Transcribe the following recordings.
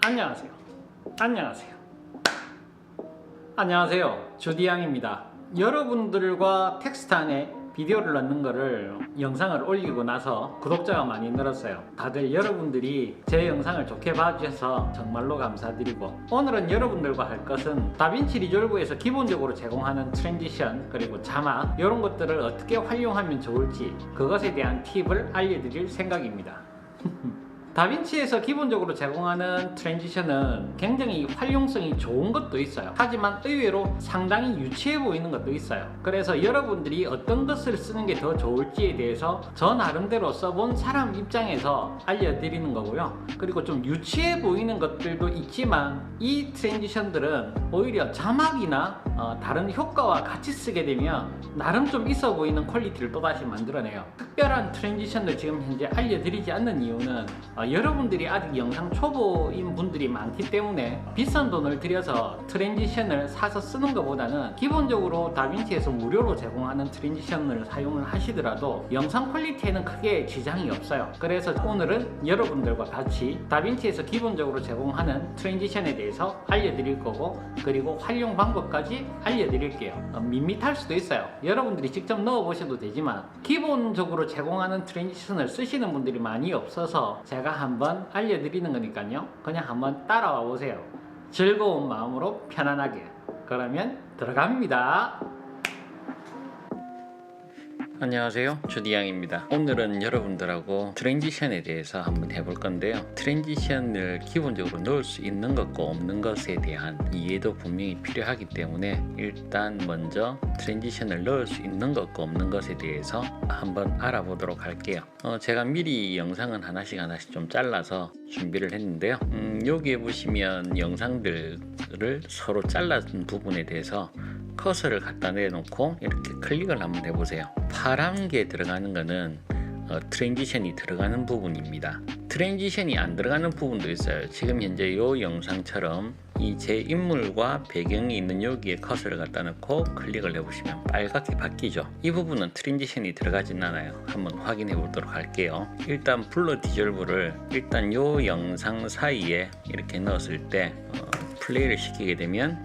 안녕하세요. 안녕하세요. 안녕하세요. 주디양입니다. 여러분들과 텍스트 안에 비디오를 넣는 거를 영상을 올리고 나서 구독자가 많이 늘었어요. 다들 여러분들이 제 영상을 좋게 봐주셔서 정말로 감사드리고 오늘은 여러분들과 할 것은 다빈치 리졸브에서 기본적으로 제공하는 트랜지션 그리고 자막 이런 것들을 어떻게 활용하면 좋을지 그것에 대한 팁을 알려드릴 생각입니다. 다빈치에서 기본적으로 제공하는 트랜지션은 굉장히 활용성이 좋은 것도 있어요. 하지만 의외로 상당히 유치해 보이는 것도 있어요. 그래서 여러분들이 어떤 것을 쓰는 게 더 좋을지에 대해서 저 나름대로 써본 사람 입장에서 알려드리는 거고요. 그리고 좀 유치해 보이는 것들도 있지만 이 트랜지션들은 오히려 자막이나 어, 다른 효과와 같이 쓰게 되면 나름 좀 있어 보이는 퀄리티를 또다시 만들어내요. 특별한 트랜지션을 지금 현재 알려드리지 않는 이유는 어, 여러분들이 아직 영상 초보인 분들이 많기 때문에 비싼 돈을 들여서 트랜지션을 사서 쓰는 것보다는 기본적으로 다빈치에서 무료로 제공하는 트랜지션을 사용을 하시더라도 영상 퀄리티에는 크게 지장이 없어요. 그래서 오늘은 여러분들과 같이 다빈치에서 기본적으로 제공하는 트랜지션에 대해서 알려드릴 거고 그리고 활용 방법까지 알려드릴게요. 어, 밋밋할 수도 있어요. 여러분들이 직접 넣어보셔도 되지만 기본적으로 제공하는 트랜지션을 쓰시는 분들이 많이 없어서 제가 한번 알려드리는 거니까요. 그냥 한번 따라와 보세요. 즐거운 마음으로 편안하게. 그러면 들어갑니다. 안녕하세요. 주디양입니다. 오늘은 여러분들하고 트랜지션에 대해서 한번 해볼 건데요. 트랜지션을 기본적으로 넣을 수 있는 것과 없는 것에 대한 이해도 분명히 필요하기 때문에 일단 먼저 트랜지션을 넣을 수 있는 것과 없는 것에 대해서 한번 알아보도록 할게요. 어, 제가 미리 영상은 하나씩 하나씩 좀 잘라서 준비를 했는데요. 음, 여기에 보시면 영상들을 서로 잘라준 부분에 대해서 커서를 갖다 내놓고 이렇게 클릭을 한번 해보세요. 파란 게 들어가는 거는 어, 트랜지션이 들어가는 부분입니다. 트랜지션이 안 들어가는 부분도 있어요. 지금 현재 이 영상처럼 이 제 인물과 배경이 있는 여기에 커서를 갖다 놓고 클릭을 해보시면 빨갛게 바뀌죠. 이 부분은 트랜지션이 들어가진 않아요. 한번 확인해 보도록 할게요. 일단 블러 디졸브를 일단 이 영상 사이에 이렇게 넣었을 때 어, 플레이를 시키게 되면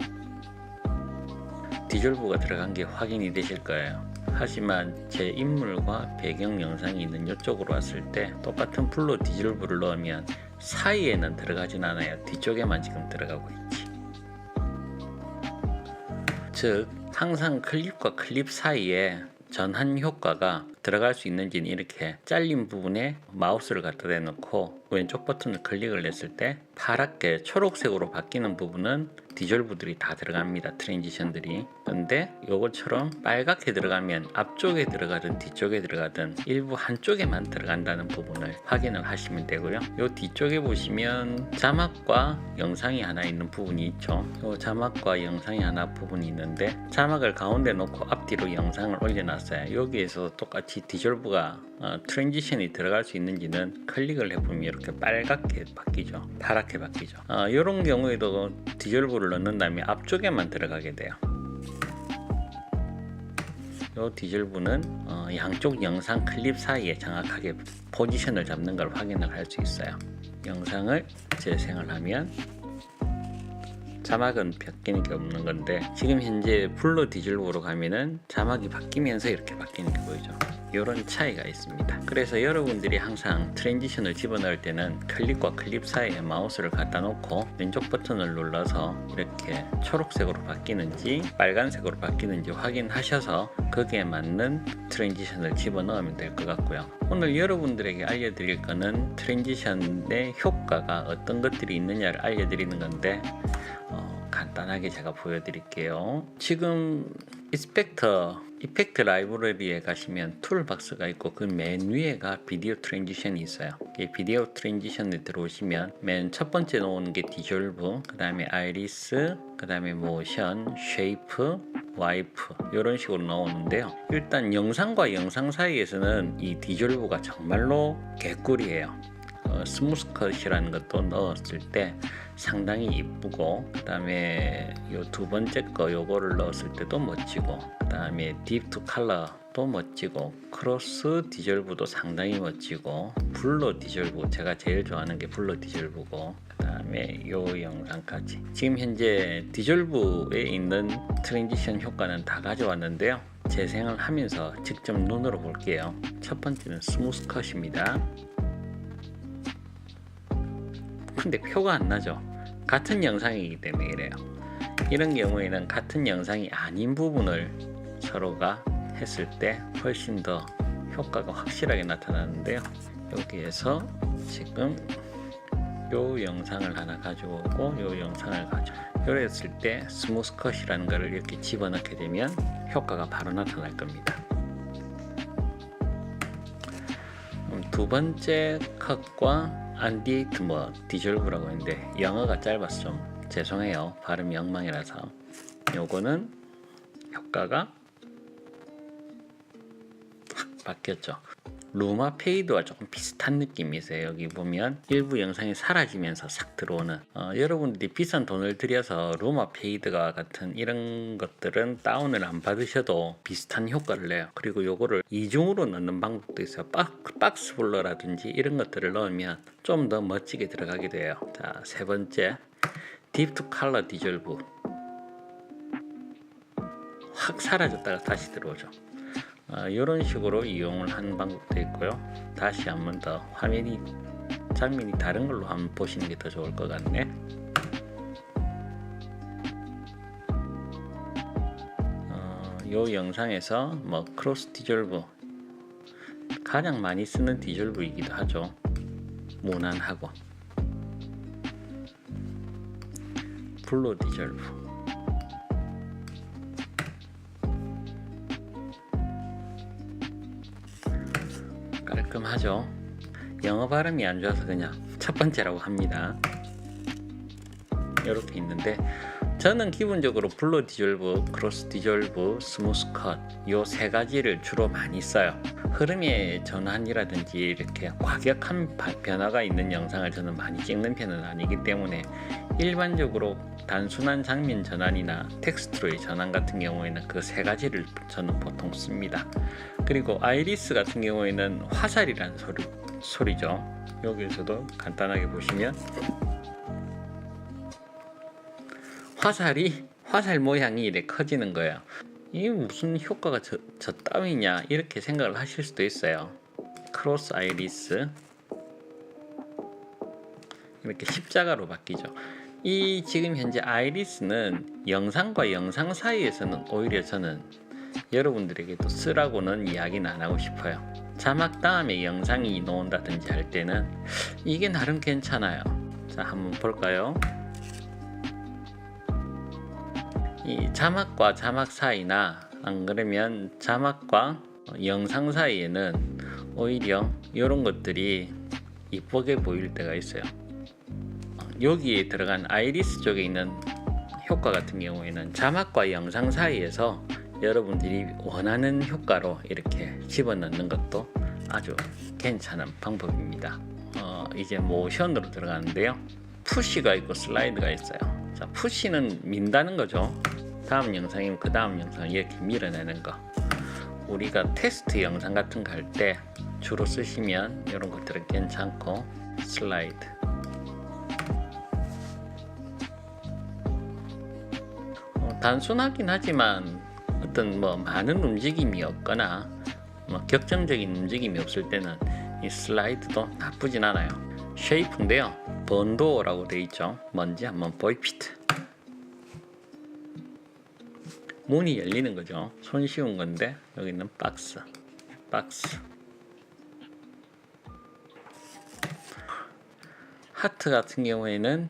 디졸브가 들어간 게 확인이 되실 거예요. 하지만 제 인물과 배경 영상이 있는 이쪽으로 왔을 때 똑같은 블루 디졸브를 넣으면 사이에는 들어가진 않아요. 뒤쪽에만 지금 들어가고 있지. 즉 항상 클립과 클립 사이에 전환 효과가 들어갈 수 있는지는 이렇게 잘린 부분에 마우스를 갖다 대놓고 왼쪽 버튼을 클릭을 했을 때 파랗게 초록색으로 바뀌는 부분은 디졸브들이 다 들어갑니다. 트랜지션들이. 근데 요것처럼 빨갛게 들어가면 앞쪽에 들어가든 뒤쪽에 들어가든 일부 한쪽에만 들어간다는 부분을 확인을 하시면 되고요. 요 뒤쪽에 보시면 자막과 영상이 하나 있는 부분이 있죠. 요 자막과 영상이 하나 부분이 있는데 자막을 가운데 놓고 앞뒤로 영상을 올려놨어요. 여기에서 똑같이 디졸브가 어, 트랜지션이 들어갈 수 있는지는 클릭을 해보면 이렇게 빨갛게 바뀌죠. 파랗게 바뀌죠. 어, 이런 경우에도 디졸브를 넣는 다음에 앞쪽에만 들어가게 돼요. 이 디졸브는 어, 양쪽 영상 클립 사이에 정확하게 포지션을 잡는 걸 확인을 할 수 있어요. 영상을 재생을 하면 자막은 바뀌는 게 없는 건데 지금 현재 블루 디졸브로 가면은 자막이 바뀌면서 이렇게 바뀌는 게 보이죠. 이런 차이가 있습니다. 그래서 여러분들이 항상 트랜지션을 집어넣을 때는 클립과 클립 사이에 마우스를 갖다 놓고 왼쪽 버튼을 눌러서 이렇게 초록색으로 바뀌는지 빨간색으로 바뀌는지 확인하셔서 거기에 맞는 트랜지션을 집어넣으면 될 것 같고요. 오늘 여러분들에게 알려드릴 거는 트랜지션의 효과가 어떤 것들이 있느냐를 알려드리는 건데 어, 간단하게 제가 보여드릴게요. 지금 이스펙터 이펙트 라이브러리에 가시면 툴박스가 있고 그 맨 위에가 비디오 트랜지션이 있어요. 이 비디오 트랜지션에 들어오시면 맨 첫 번째 나오는 게 디졸브, 그 다음에 아이리스, 그 다음에 모션, 쉐이프, 와이프 이런 식으로 나오는데요. 일단 영상과 영상 사이에서는 이 디졸브가 정말로 개꿀이에요. 어, 스무스 컷이라는 것도 넣었을 때 상당히 이쁘고 그 다음에 요 두 번째 거 요거를 넣었을 때도 멋지고 그 다음에 딥투 칼러 도 멋지고 크로스 디졸브도 상당히 멋지고 블러 디졸브 제가 제일 좋아하는 게 블러 디졸브고 그 다음에 요 영상까지. 지금 현재 디졸브에 있는 트랜지션 효과는 다 가져왔는데요. 재생을 하면서 직접 눈으로 볼게요. 첫 번째는 스무스 컷입니다 근데 표가 안 나죠 같은 영상이기 때문에 이래요 이런 경우에는 같은 영상이 아닌 부분을 서로가 했을 때 훨씬 더 효과가 확실하게 나타나는데요. 여기에서 지금 요 영상을 하나 가지고 오고 요 영상을 가지고 이랬을 때 스무스 컷이라는 것을 이렇게 집어넣게 되면 효과가 바로 나타날 겁니다. 음, 두 번째 컷과 안디에이트 뭐 디졸브라고 했는데 영어가 짧아서 좀 죄송해요. 발음이 엉망이라서 요거는 효과가 확 바뀌었죠. 루마 페이드와 조금 비슷한 느낌이 있어요. 여기 보면 일부 영상이 사라지면서 싹 들어오는 어, 여러분들이 비싼 돈을 들여서 루마 페이드가 같은 이런 것들은 다운을 안 받으셔도 비슷한 효과를 내요. 그리고 요거를 이중으로 넣는 방법도 있어요. 박, 박스 블러라든지 이런 것들을 넣으면 좀 더 멋지게 들어가게 돼요. 자, 세 번째 딥투 컬러 디졸브 확 사라졌다가 다시 들어오죠. 이런 식으로 이용을 하는 방법도 있고요. 다시 한번 더 화면이 장면이 다른 걸로 한번 보시는 게 더 좋을 것 같네. 어, 이 영상에서 뭐 크로스 디졸브 가장 많이 쓰는 디졸브이기도 하죠. 무난하고 블루 디졸브 하죠. 영어 발음이 안 좋아서 그냥 첫 번째라고 합니다. 이렇게 있는데 저는 기본적으로 블루 디졸브, 크로스 디졸브, 스무스 컷 요 세 가지를 주로 많이 써요. 흐름의 전환이라든지 이렇게 과격한 바- 변화가 있는 영상을 저는 많이 찍는 편은 아니기 때문에 일반적으로 단순한 장면 전환이나 텍스트로의 전환 같은 경우에는 그 세 가지를 저는 보통 씁니다. 그리고 아이리스 같은 경우에는 화살이라는 소리, 소리죠. 여기에서도 간단하게 보시면 화살이 화살 모양이 이렇게 커지는 거예요. 이게 무슨 효과가 저, 저 따위냐 이렇게 생각을 하실 수도 있어요. 크로스 아이리스 이렇게 십자가로 바뀌죠. 이 지금 현재 아이리스는 영상과 영상 사이에서는 오히려 저는 여러분들에게도 쓰라고는 이야기는 안 하고 싶어요. 자막 다음에 영상이 나온다든지 할 때는 이게 나름 괜찮아요. 자, 한번 볼까요? 이 자막과 자막 사이나 안 그러면 자막과 영상 사이에는 오히려 이런 것들이 이쁘게 보일 때가 있어요. 여기에 들어간 아이리스 쪽에 있는 효과 같은 경우에는 자막과 영상 사이에서 여러분들이 원하는 효과로 이렇게 집어넣는 것도 아주 괜찮은 방법입니다. 어, 이제 모션으로 들어가는데요. 푸시가 있고 슬라이드가 있어요. 자, 푸시는 민다는 거죠. 다음 영상이면 그 다음 영상 이렇게 밀어내는 거. 우리가 테스트 영상 같은 거 할 때 주로 쓰시면 이런 것들은 괜찮고 슬라이드. 어, 단순하긴 하지만 어떤 뭐 많은 움직임이 없거나 뭐 격정적인 움직임이 없을 때는 이 슬라이드도 나쁘진 않아요. 쉐이프인데요. 번도어라고 되어 있죠. 뭔지 한번 보이피트. 문이 열리는 거죠. 손쉬운 건데 여기는 박스. 박스. 하트 같은 경우에는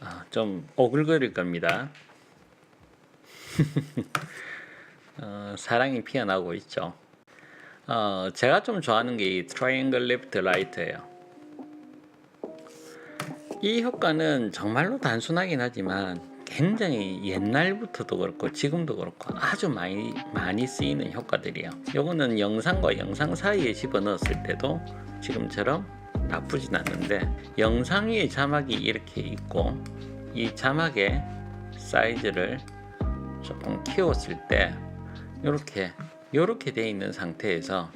아, 좀 오글거릴 겁니다. 어, 사랑이 피어나고 있죠. 어, 제가 좀 좋아하는 게 이 트라이앵글 레프트 라이트예요. 이 효과는 정말로 단순하긴 하지만 굉장히 옛날부터도 그렇고 지금도 그렇고 아주 많이 많이 쓰이는 효과들이에요. 요거는 영상과 영상 사이에 집어넣었을 때도 지금처럼 나쁘진 않는데 영상 위에 자막이 이렇게 있고 이 자막의 사이즈를 조금 키웠을 때 이렇게 이렇게 돼 있는 상태에서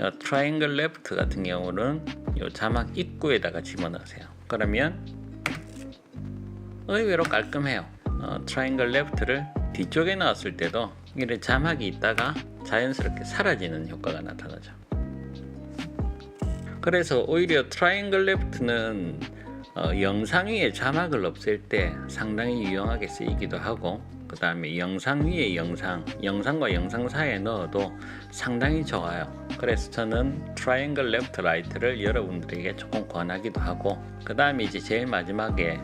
요 트라이앵글 레프트 같은 경우는 요 자막 입구에다가 집어넣으세요. 그러면 의외로 깔끔해요. 어, 트라이앵글 레프트를 뒤쪽에 넣었을 때도 이렇게 자막이 있다가 자연스럽게 사라지는 효과가 나타나죠. 그래서 오히려 트라이앵글 레프트는 어, 영상 위에 자막을 없앨 때 상당히 유용하게 쓰이기도 하고 그 다음에 영상 위에 영상, 영상과 영상 사이에 넣어도 상당히 좋아요. 그래서 저는 트라이앵글 레프트 라이트를 여러분들에게 조금 권하기도 하고 그 다음에 이제 제일 마지막에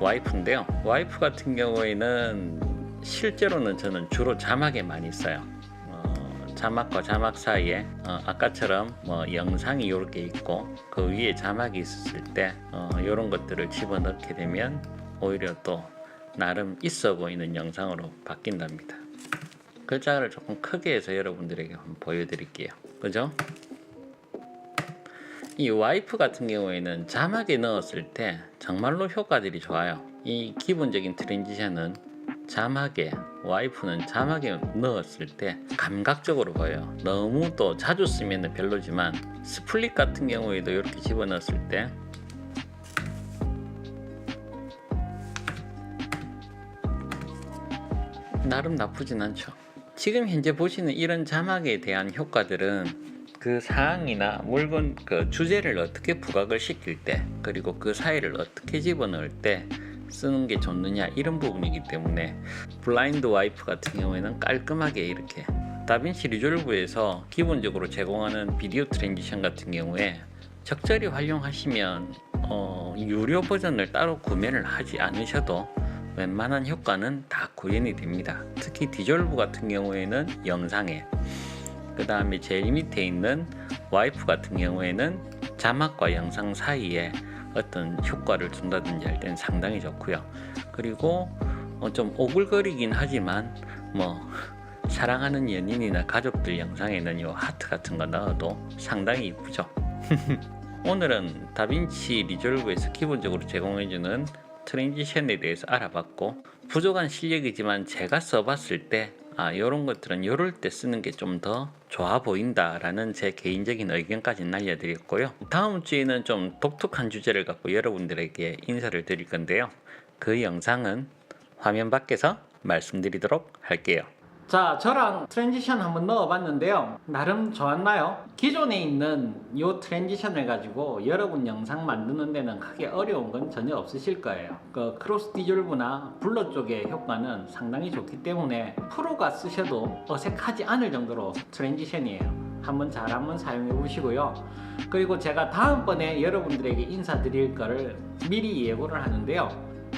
와이프인데요. 와이프 같은 경우에는 실제로는 저는 주로 자막에 많이 써요. 어, 자막과 자막 사이에 어, 아까처럼 뭐 영상이 이렇게 있고 그 위에 자막이 있었을 때 어, 이런 것들을 집어넣게 되면 오히려 또 나름 있어 보이는 영상으로 바뀐답니다. 글자를 조금 크게 해서 여러분들에게 한번 보여드릴게요. 그죠? 이 와이프 같은 경우에는 자막에 넣었을 때 정말로 효과들이 좋아요. 이 기본적인 트랜지션은 자막에 와이프는 자막에 넣었을 때 감각적으로 보여요. 너무 또 자주 쓰면 별로지만 스플릿 같은 경우에도 이렇게 집어넣었을 때 나름 나쁘진 않죠. 지금 현재 보시는 이런 자막에 대한 효과들은 그 사항이나 물건 그 주제를 어떻게 부각을 시킬 때 그리고 그 사이를 어떻게 집어넣을 때 쓰는 게 좋느냐 이런 부분이기 때문에 블라인드 와이프 같은 경우에는 깔끔하게 이렇게 다빈치 리졸브에서 기본적으로 제공하는 비디오 트랜지션 같은 경우에 적절히 활용하시면 어, 유료 버전을 따로 구매를 하지 않으셔도 웬만한 효과는 다 구현이 됩니다. 특히 디졸브 같은 경우에는 영상에 그 다음에 제일 밑에 있는 와이프 같은 경우에는 자막과 영상 사이에 어떤 효과를 준다든지 할 때는 상당히 좋고요. 그리고 어, 좀 오글거리긴 하지만 뭐 사랑하는 연인이나 가족들 영상에는 요 하트 같은 거 넣어도 상당히 이쁘죠. 오늘은 다빈치 리졸브에서 기본적으로 제공해주는 트랜지션에 대해서 알아봤고 부족한 실력이지만 제가 써봤을 때 아, 이런 것들은 이럴 때 쓰는 게 좀 더 좋아 보인다라는 제 개인적인 의견까지 날려드렸고요. 다음 주에는 좀 독특한 주제를 갖고 여러분들에게 인사를 드릴 건데요. 그 영상은 화면 밖에서 말씀드리도록 할게요. 자, 저랑 트랜지션 한번 넣어봤는데요. 나름 좋았나요? 기존에 있는 이 트랜지션을 가지고 여러분 영상 만드는 데는 크게 어려운 건 전혀 없으실 거예요. 그 크로스 디졸브나 블러 쪽의 효과는 상당히 좋기 때문에 프로가 쓰셔도 어색하지 않을 정도로 트랜지션이에요. 한번 잘 한번 사용해 보시고요. 그리고 제가 다음번에 여러분들에게 인사드릴 거를 미리 예고를 하는데요.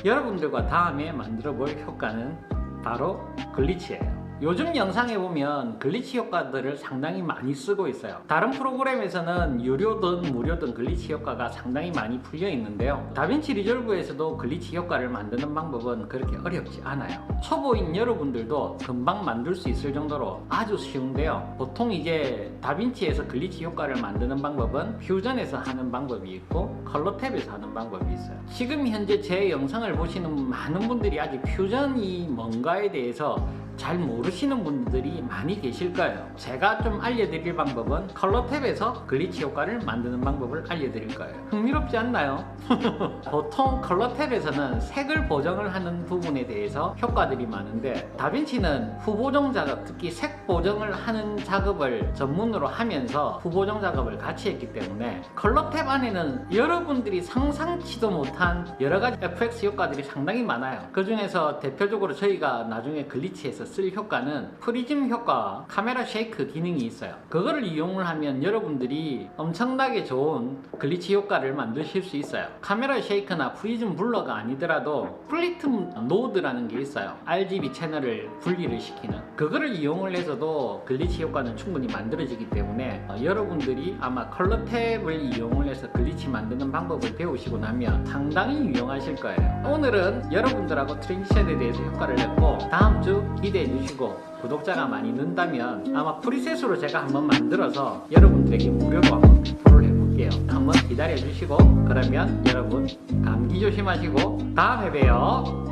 여러분들과 다음에 만들어 볼 효과는 바로 글리치예요. 요즘 영상에 보면 글리치 효과들을 상당히 많이 쓰고 있어요. 다른 프로그램에서는 유료든 무료든 글리치 효과가 상당히 많이 풀려 있는데요. 다빈치 리졸브에서도 글리치 효과를 만드는 방법은 그렇게 어렵지 않아요. 초보인 여러분들도 금방 만들 수 있을 정도로 아주 쉬운데요. 보통 이제 다빈치에서 글리치 효과를 만드는 방법은 퓨전에서 하는 방법이 있고 컬러 탭에서 하는 방법이 있어요. 지금 현재 제 영상을 보시는 많은 분들이 아직 퓨전이 뭔가에 대해서 잘 모르시는 분들이 많이 계실 거예요. 제가 좀 알려드릴 방법은 컬러 탭에서 글리치 효과를 만드는 방법을 알려드릴 거예요. 흥미롭지 않나요? 보통 컬러 탭에서는 색을 보정을 하는 부분에 대해서 효과들이 많은데 다빈치는 후보정 작업, 특히 색 보정을 하는 작업을 전문으로 하면서 후보정 작업을 같이 했기 때문에 컬러 탭 안에는 여러분들이 상상치도 못한 여러 가지 FX 효과들이 상당히 많아요. 그 중에서 대표적으로 저희가 나중에 글리치에서 쓸 효과는 프리즘 효과, 카메라 쉐이크 기능이 있어요. 그거를 이용을 하면 여러분들이 엄청나게 좋은 글리치 효과를 만드실 수 있어요. 카메라 쉐이크나 프리즘 블러가 아니더라도 플리트 노드라는 게 있어요. RGB 채널을 분리를 시키는 그거를 이용을 해서도 글리치 효과는 충분히 만들어지기 때문에 어, 여러분들이 아마 컬러 탭을 이용을 해서 글리치 만드는 방법을 배우시고 나면 상당히 유용하실 거예요. 오늘은 여러분들하고 트랜지션에 대해서 효과를 냈고 다음 주 기대해 주시고 구독자가 많이 는다면 아마 프리셋으로 제가 한번 만들어서 여러분들에게 무료로 한번 배포를 해볼게요. 한번 기다려 주시고 그러면 여러분 감기 조심하시고 다음에 봬요.